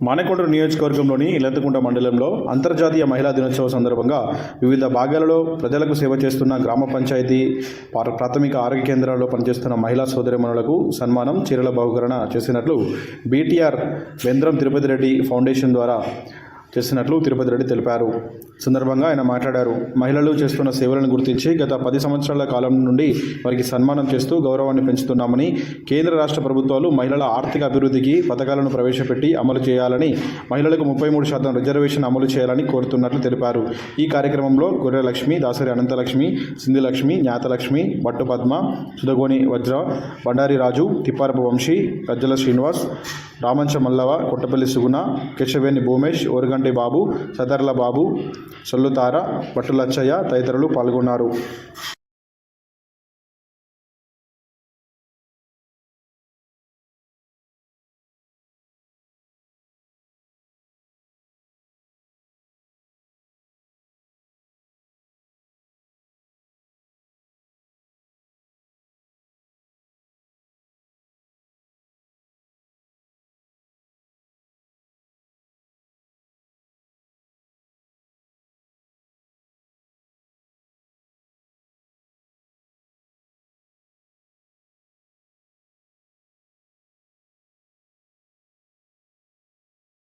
మానేకొండూరు నియోజకవర్గంలోని ఇల్లెత్తకుంట మండలంలో అంతర్జాతీయ మహిళా దినోత్సవం సందర్భంగా వివిధ భాగాలలో ప్రజలకు సేవ చేస్తున్న గ్రామ పంచాయతీ ప్రాథమిక ఆరోగ్య కేంద్రాల్లో పనిచేస్తున్న మహిళా సోదరిమణులకు సన్మానం చీరల బహుకరణ చేసినట్లు బీటీఆర్ వేంద్రం తిరుపతి రెడ్డి ఫౌండేషన్ ద్వారా చేసినట్లు తిరుపతి రెడ్డి తెలిపారు. సందర్భంగా ఆయన మాట్లాడారు. మహిళలు చేస్తున్న సేవలను గుర్తించి గత పది సంవత్సరాల కాలం నుండి వారికి సన్మానం చేస్తూ గౌరవాన్ని పెంచుతున్నామని కేంద్ర రాష్ట్ర ప్రభుత్వాలు మహిళల ఆర్థిక అభివృద్ధికి పథకాలను ప్రవేశపెట్టి అమలు చేయాలని మహిళలకు ముప్పై మూడు శాతం రిజర్వేషన్ అమలు చేయాలని కోరుతున్నట్లు తెలిపారు. ఈ కార్యక్రమంలో గొర్రెలక్ష్మి దాసరి అనంతలక్ష్మి సింధులక్ష్మి జ్ఞాతలక్ష్మి పట్టుపద్మ సుధగోని వజ్ర బండారి రాజు తిప్పారపు వంశీ గజ్జల శ్రీనివాస్ రామంచ మల్లవ కొట్టపల్లి సుగుణ కేశవేణి భూమేష్ ఓరుగంటి బాబు సదర్ల బాబు సొల్లుతార భట్టులచ్చయ్య తదితరులు పాల్గొన్నారు.